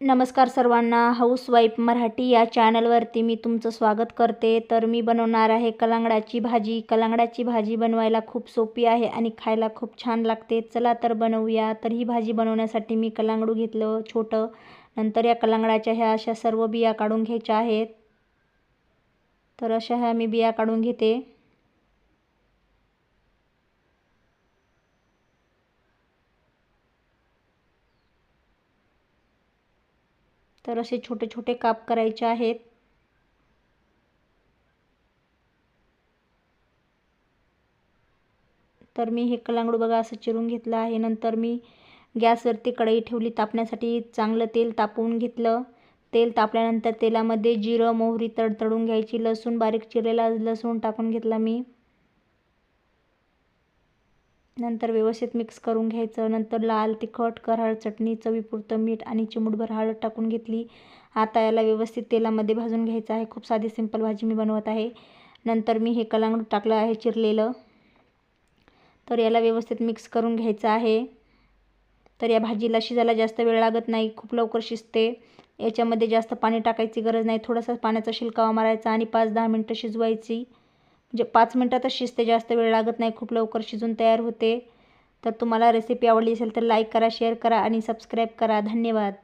नमस्कार सर्वांना. हाऊसवाईफ मराठी या चॅनलवरती मी तुमचं स्वागत करते. तर मी बनवणार आहे कलांगडाची भाजी. कलांगडाची भाजी बनवायला खूप सोपी आहे आणि खायला खूप छान लागते. चला तर बनवूया. तर ही भाजी बनवण्यासाठी मी कलांगडू घेतलं छोटं. नंतर या कलांगडाच्या ह्या अशा सर्व बिया काढून घ्यायच्या आहेत. तर अशा ह्या मी बिया काढून घेते. तर असे छोटे छोटे काप करायचे आहेत. तर मी हे कलांगडू बघा असं चिरून घेतलं आहे. नंतर मी गॅसवरती कढई ठेवली तापण्यासाठी चांगलं तेल तापवून घेतलं. तेल तापल्यानंतर तेलामध्ये जिरं मोहरी तडतडून घ्यायची लसूण बारीक चिरलेला लसूण टाकून घेतला मी. नंतर व्यवस्थित मिक्स करून घ्यायचं. नंतर लाल तिखट करहळ चटणी चवीपुरतं मीठ आणि चिमूटभर हळद टाकून घेतली. आता याला व्यवस्थित तेलामध्ये भाजून घ्यायचं आहे. खूप साधी सिंपल भाजी मी बनवत आहे. नंतर मी हे कलांगड टाकलं आहे चिरलेलं. तर याला व्यवस्थित मिक्स करून घ्यायचं आहे. तर या भाजीला शिजायला जास्त वेळ लागत नाही. खूप लवकर शिजते. याच्यामध्ये जास्त पाणी टाकायची गरज नाही. थोडासा पाण्याचा शिलकावा मारायचा आणि पाच दहा मिनटं शिजवायची. जे पाच मिनटातच शिजते जास्त वेळ लागत नाही खूप लवकर शिजून तयार होते. तर तुम्हाला रेसिपी आवडली असेल तर लाईक करा शेअर करा आणि सबस्क्राईब करा. धन्यवाद.